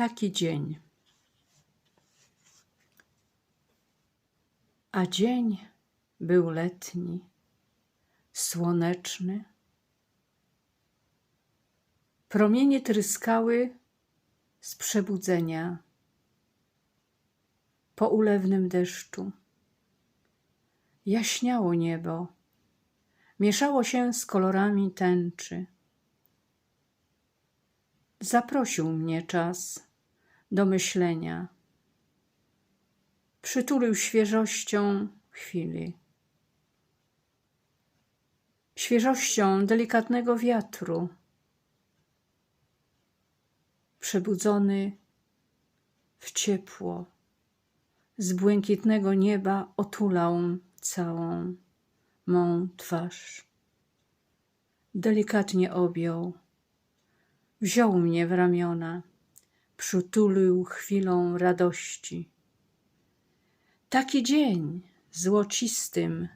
Taki dzień. A dzień był letni, słoneczny. Promienie tryskały z przebudzenia po ulewnym deszczu. Jaśniało niebo, mieszało się z kolorami tęczy. Zaprosił mnie czas do myślenia. Przytulił świeżością chwili. Świeżością delikatnego wiatru. Przebudzony w ciepło, z błękitnego nieba otulał całą mą twarz. Delikatnie objął, wziął mnie w ramiona, przytulił chwilą radości. Taki dzień złocistym,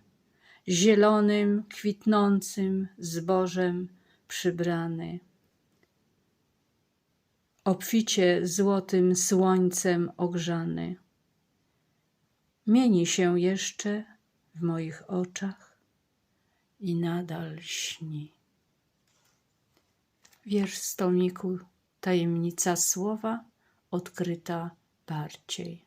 zielonym, kwitnącym zbożem przybrany. Obficie złotym słońcem ogrzany. Mieni się jeszcze w moich oczach i nadal śni. Wiersz z tomiku Tajemnica Słowa odkryta bardziej.